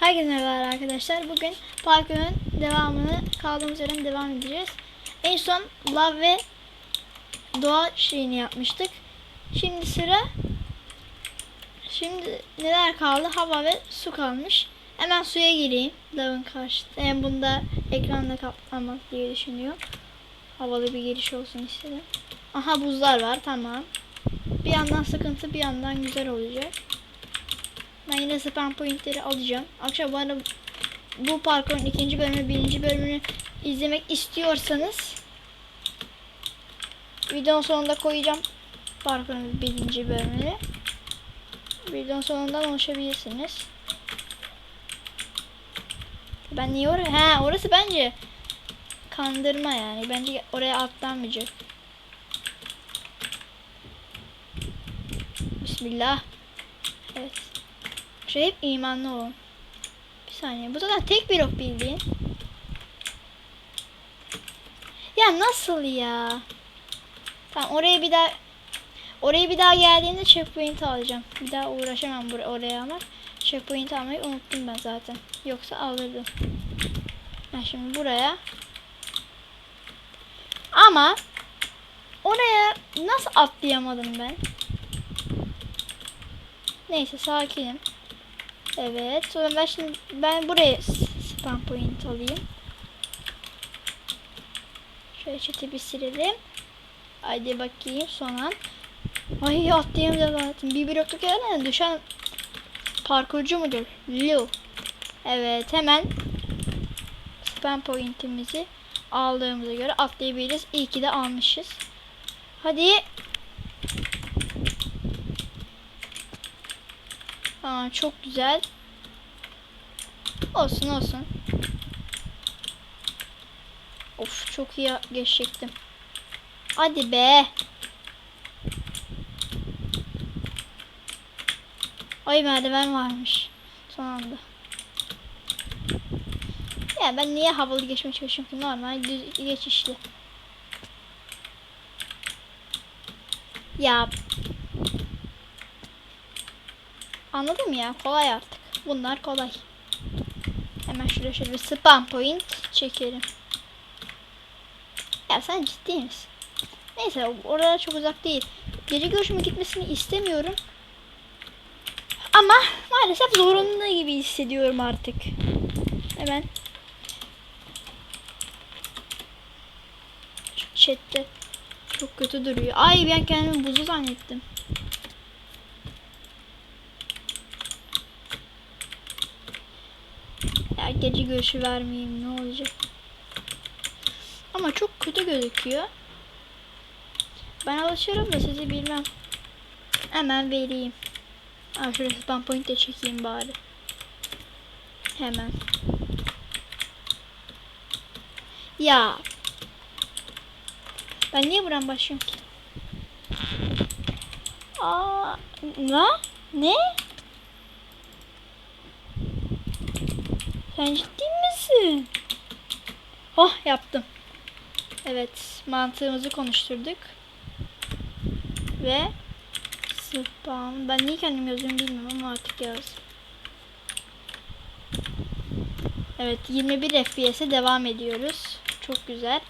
Herkese merhaba arkadaşlar. Bugün parkurun devamını kaldığımız yerden devam edeceğiz. En son lav ve doğa şeyini yapmıştık. Şimdi sıra Şimdi neler kaldı? Hava ve su kalmış. Hemen suya gireyim. Lavın karşısında. Yani bunda ekranda kaplamaz diye düşünüyorum. Havalı bir giriş olsun istedim. Aha buzlar var. Tamam. Bir yandan sıkıntı bir yandan güzel olacak. Ben yine spam pointleri alacağım. Akşam arada bu parkurun ikinci bölümü, birinci bölümünü izlemek istiyorsanız videonun sonunda koyacağım parkurun birinci bölümünü. Videonun sonundan ulaşabilirsiniz. Ben niye oraya? Ha orası bence kandırma yani. Bence oraya atlanmayacak. Bismillah. Evet. Şey hep imanlı olun. Bir saniye. Bu zaten tek bir ok bildiğin. Ya nasıl ya? Tamam oraya bir daha oraya bir daha geldiğinde checkpoint alacağım. Bir daha uğraşamam bur oraya ama checkpoint almayı unuttum ben zaten. Yoksa alırdım. Ben şimdi buraya ama oraya nasıl atlayamadım ben? Neyse sakinim. Evet. Sonra ben şimdi ben buraya spam point alayım. Şöyle çete bir silelim. Haydi bakayım son an. Ay atlayamadım zaten. Bir blokluk yerden düşen parkurcu mudur? Lil. Evet hemen spam pointimizi aldığımıza göre atlayabiliriz. İyi ki de almışız. Hadi. Aa, çok güzel. Olsun olsun. Of çok iyi geçecektim. Hadi be. Ay merdiven varmış. Son anda. Ya ben niye havalı geçmeye çalışıyorum ki normal düz geçişli. Ya Anladın mı ya? Kolay artık. Bunlar kolay. Hemen şuraya şöyle bir spam point çekelim. Ya sen ciddi misin? Neyse orada çok uzak değil. Gece görüşüme gitmesini istemiyorum. Ama maalesef zorunlu gibi hissediyorum artık. Hemen. Chatte çok kötü duruyor. Ay ben kendimi buzu zannettim. Ya gece görüşü vermeyeyim ne olacak. Ama çok kötü gözüküyor. Ben alışırım da sizi bilmem. Hemen vereyim. Aa, şuraya spam point de çekeyim bari. Hemen. Ya. Ben niye buran başlıyorum ki? Aa, ne? Ne? Sen ciddi misin? Oh yaptım. Evet mantığımızı konuşturduk. Ve spam. Ben niye kendim yazıyorum bilmiyorum ama artık yaz. Evet 21 FPS'e devam ediyoruz. Çok güzel.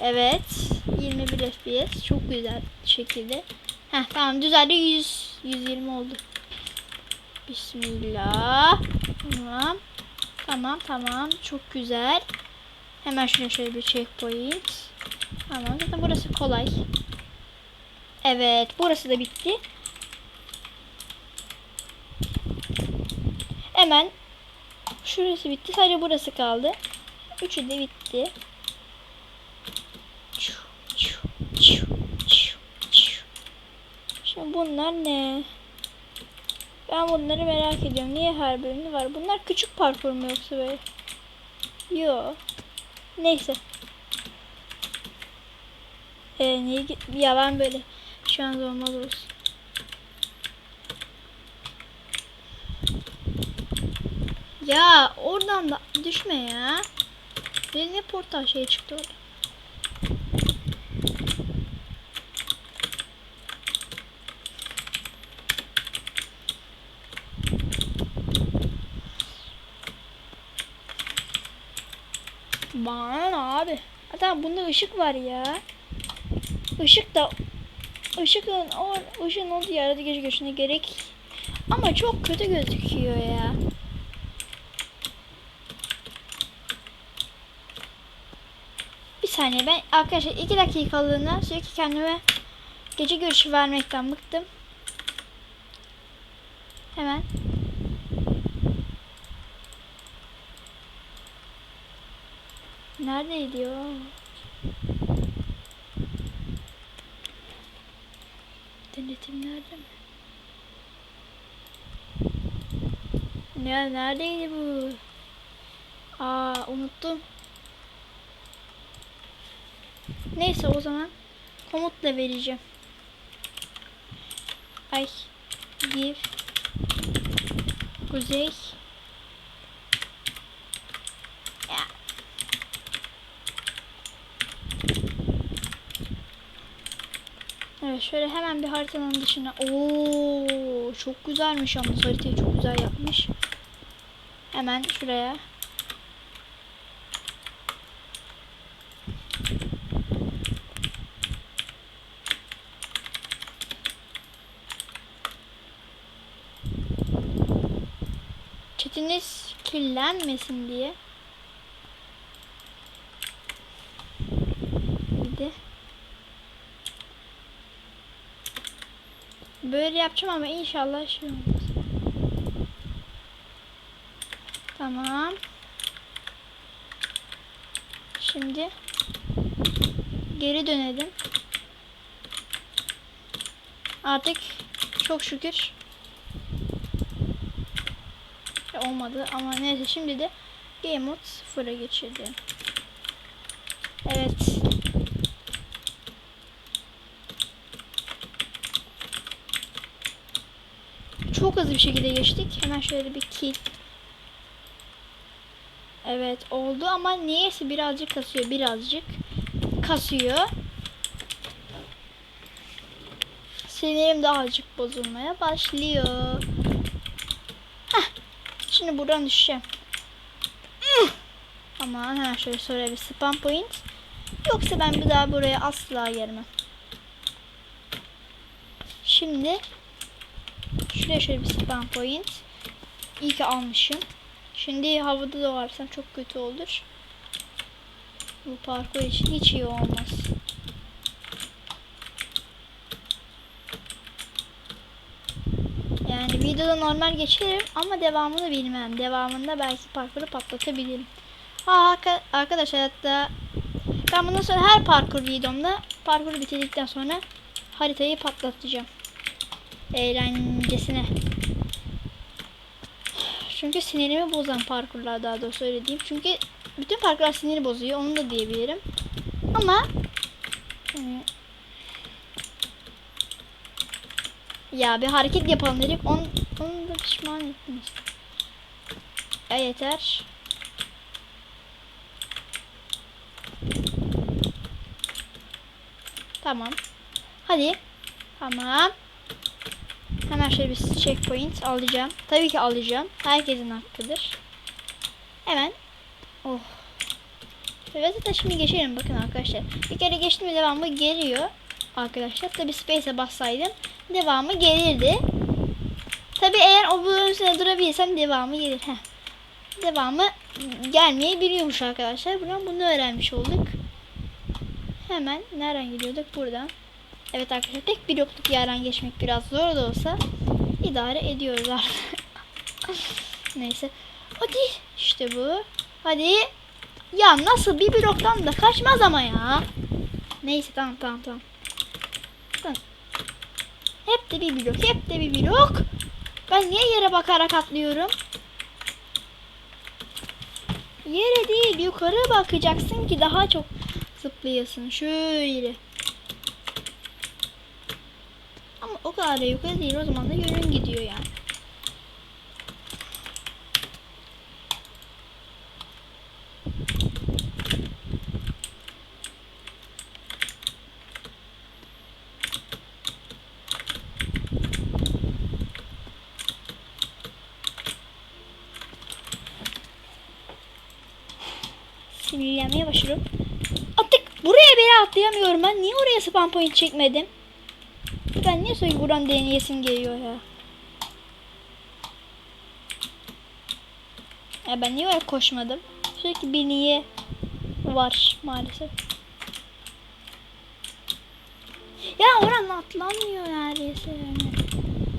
Evet 21 FPS çok güzel şekilde. Heh tamam düzeldi 100 120 oldu. Bismillah. Tamam. Tamam tamam. Çok güzel. Hemen şuraya şöyle bir checkpoint. Tamam zaten burası kolay. Evet burası da bitti. Hemen şurası bitti. Sadece burası kaldı. Üçü de bitti. Şimdi bunlar ne? Ben bunları merak ediyorum. Niye her bölümde var? Bunlar küçük parkur mu yoksa böyle? Yo. Neyse. Ee, niye ya ben böyle şu an olmaz olsun. Ya oradan da düşme ya. Bir ne portal şey çıktı orada. Bana abi? Hatta bunda ışık var ya. Işık da ışıkın o ışığın olduğu yerde gece geçine gerek. Ama çok kötü gözüküyor ya. Bir saniye ben arkadaşlar iki dakikalığına sürekli kendime gece görüşü vermekten bıktım. Hemen Neredeydi o? Denetim nerede mi? Ya neredeydi bu? Aa unuttum. Neyse o zaman komutla vereceğim. Ay give Kuzey Evet şöyle hemen bir haritanın dışına. Oo çok güzelmiş ama haritayı çok güzel yapmış. Hemen şuraya. Çetiniz kirlenmesin diye. Bir de Böyle yapacağım ama inşallah şey olmaz. Tamam. Şimdi geri dönelim. Artık çok şükür olmadı ama neyse şimdi de game mode 0'a geçirdim. Evet. Çok hızlı bir şekilde geçtik. Hemen şöyle bir kill. Evet oldu ama niyeyse birazcık kasıyor. Birazcık kasıyor. Sinirim de azıcık bozulmaya başlıyor. Heh. Şimdi buradan düşeceğim. Aman hemen şöyle sonra bir spam point. Yoksa ben bir daha buraya asla gelmem. Şimdi şuraya şöyle bir spam point. İyi ki almışım. Şimdi havada da varsam çok kötü olur. Bu parkur için hiç iyi olmaz. Yani videoda normal geçerim ama devamını bilmem. Devamında belki parkuru patlatabilirim. Aa, arkadaşlar hatta ben bundan sonra her parkur videomda parkuru bitirdikten sonra haritayı patlatacağım. Eğlencesine. Çünkü sinirimi bozan parkurlar daha doğrusu öyle diyeyim. Çünkü bütün parkurlar siniri bozuyor. Onu da diyebilirim. Ama yani, ya bir hareket yapalım dedik. On, onu da pişman ettiniz. Ya yeter. Tamam. Hadi. Tamam. Hemen şöyle bir checkpoint alacağım. Tabii ki alacağım. Herkesin hakkıdır. Hemen. Oh. Zaten şimdi geçelim bakın arkadaşlar. Bir kere geçtim devamı geliyor. Arkadaşlar tabi space'e bassaydım devamı gelirdi. Tabi eğer o bölüm üstüne durabilirsem devamı gelir. Heh. Devamı gelmeyi biliyormuş arkadaşlar. Buradan bunu öğrenmiş olduk. Hemen nereden gidiyorduk? Buradan. Evet arkadaşlar tek bir yokluk yerden geçmek biraz zor da olsa idare ediyoruz. Neyse. Hadi işte bu. Hadi. Ya nasıl bir bloktan da kaçmaz ama ya. Neyse tamam tamam tamam. tamam. Hep de bir blok hep de bir blok. Ben niye yere bakarak atlıyorum? Yere değil yukarı bakacaksın ki daha çok zıplayasın. Şöyle. kadar da yukarı değil o zaman da yönün gidiyor yani. Sinirlenmeye başlıyorum. Attık. Buraya bile atlayamıyorum ben. Niye oraya spam point çekmedim? Ben niye sürekli buradan deneyesim geliyor ya? Ya ben niye koşmadım? Sürekli bir niye var maalesef. Ya oran atlanmıyor neredeyse yani.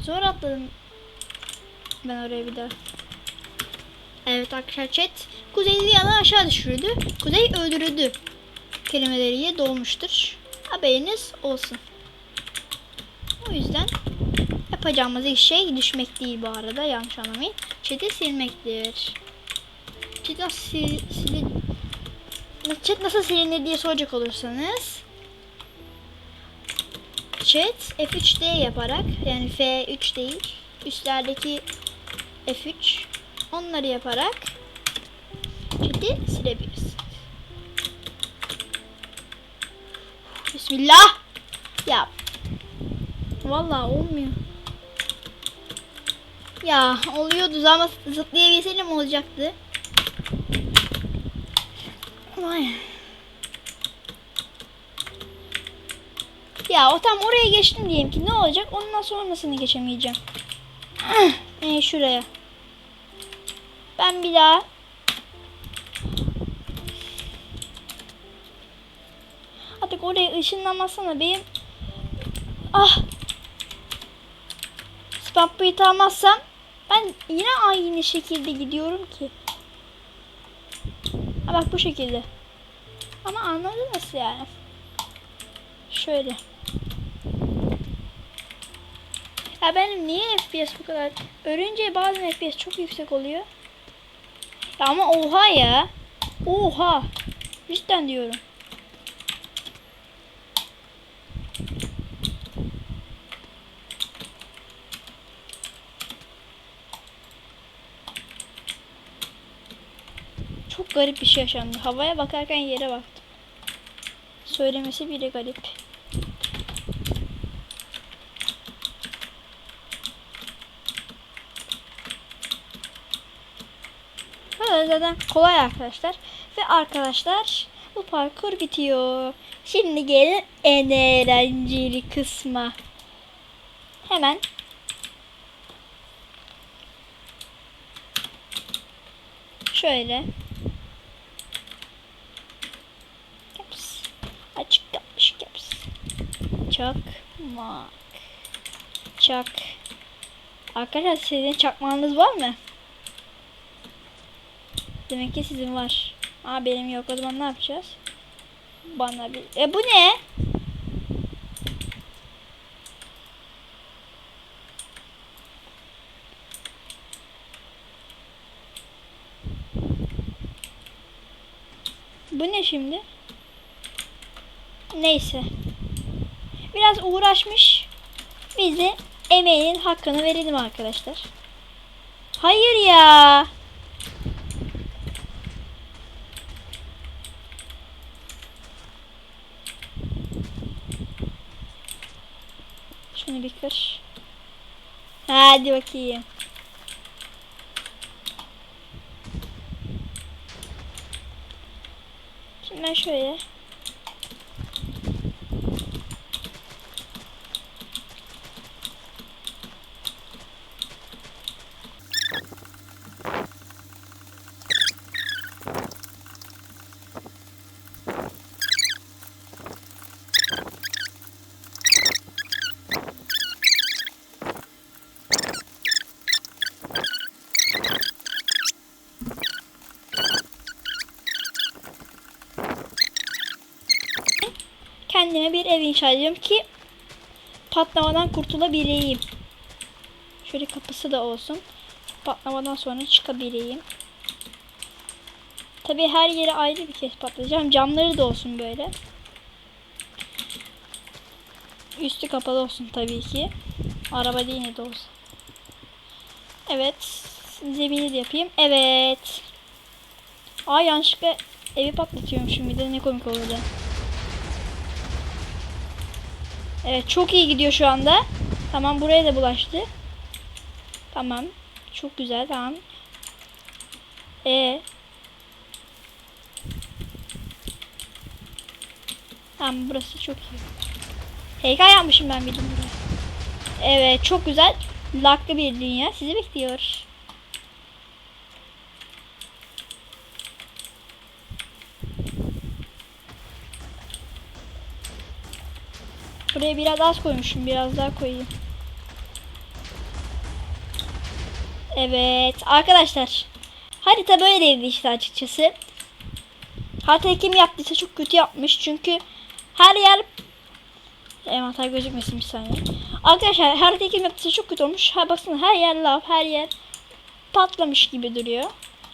Zor atladım. Ben oraya bir daha. Evet arkadaşlar chat. Kuzey yana aşağı düşürdü. Kuzey öldürüldü. Kelimeleriyle dolmuştur. Haberiniz olsun. O yüzden yapacağımız ilk şey düşmek değil bu arada. Yanlış anlamayın. Chat'i silmektir. Chat nasıl sil, sil- Chat nasıl silinir diye soracak olursanız Chat F3D yaparak yani F3 değil üstlerdeki F3 onları yaparak chat'i silebiliriz. Bismillah. Ya. Vallahi olmuyor. Ya oluyordu ama zıplayabilseydim olacaktı. Vay. Ya o tam oraya geçtim diyelim ki ne olacak? Ondan sonrasını geçemeyeceğim. ee, şuraya. Ben bir daha Artık oraya ışınlanmasana benim. Spam point almazsam ben yine aynı şekilde gidiyorum ki. Ha bak bu şekilde. Ama anladın nasıl yani? Şöyle. Ya benim niye FPS bu kadar? Örünce bazen FPS çok yüksek oluyor. Ya ama oha ya. Oha. Cidden diyorum. Çok garip bir şey yaşandı. Havaya bakarken yere baktım. Söylemesi bile garip. Böyle zaten kolay arkadaşlar. Ve arkadaşlar bu parkur bitiyor. Şimdi gelin en eğlenceli kısma. Hemen şöyle Çakmak. Çak. Arkadaşlar sizin çakmağınız var mı? Demek ki sizin var. Aa benim yok. O zaman ne yapacağız? Bana bir... E bu ne? Bu ne şimdi? Neyse. Biraz uğraşmış. Biz de emeğinin hakkını verelim arkadaşlar. Hayır ya. Şunu bir kır. Hadi bakayım. Şimdi ben şöyle. Kendime bir ev inşa ediyorum ki patlamadan kurtulabileyim. Şöyle kapısı da olsun. Patlamadan sonra çıkabileyim. Tabi her yere ayrı bir kez patlayacağım. Camları da olsun böyle. Üstü kapalı olsun tabii ki. Araba değil de olsa. Evet. Zemini de yapayım. Evet. Aa yanlışlıkla evi patlatıyormuşum bir de ne komik olurdu. Evet çok iyi gidiyor şu anda. Tamam buraya da bulaştı. Tamam. Çok güzel tamam. E ee, Tamam burası çok iyi. Heykel yapmışım ben bir dünya. Evet çok güzel. Laklı bir dünya sizi bekliyor. Buraya biraz az koymuşum. Biraz daha koyayım. Evet arkadaşlar. Harita böyleydi işte açıkçası. Haritayı kim yaptıysa çok kötü yapmış. Çünkü her yer envanter gözükmesin bir saniye. Arkadaşlar haritayı kim yaptıysa çok kötü olmuş. Ha baksana her yer lav, her yer patlamış gibi duruyor.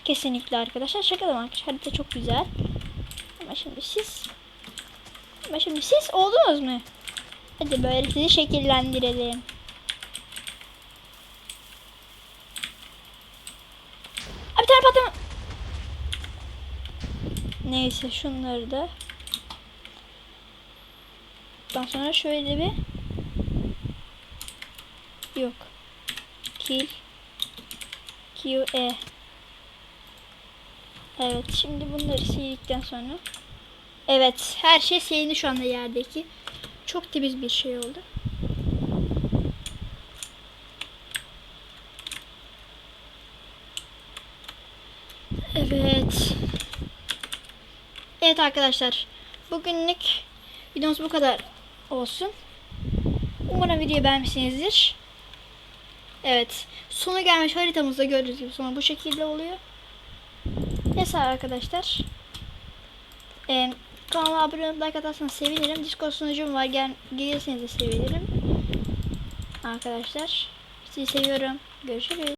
Kesinlikle arkadaşlar. Şaka da arkadaşlar. Harita çok güzel. Ama şimdi siz ama şimdi siz oldunuz mu? Hadi böyle sizi şekillendirelim. Abi bir tane patlama. Neyse şunları da. Daha sonra şöyle bir yok. Kill QE Evet şimdi bunları sildikten sonra Evet her şey silindi şu anda yerdeki. Çok temiz bir şey oldu. Evet. Evet arkadaşlar. Bugünlük videomuz bu kadar olsun. Umarım videoyu beğenmişsinizdir. Evet. Sonu gelmiş haritamızda gördüğünüz gibi sonu bu şekilde oluyor. Neyse arkadaşlar. Ee, kanala abone olup like atarsanız sevinirim. Discord sunucum var. Gel, gelirseniz de sevinirim. Arkadaşlar. Sizi seviyorum. Görüşürüz.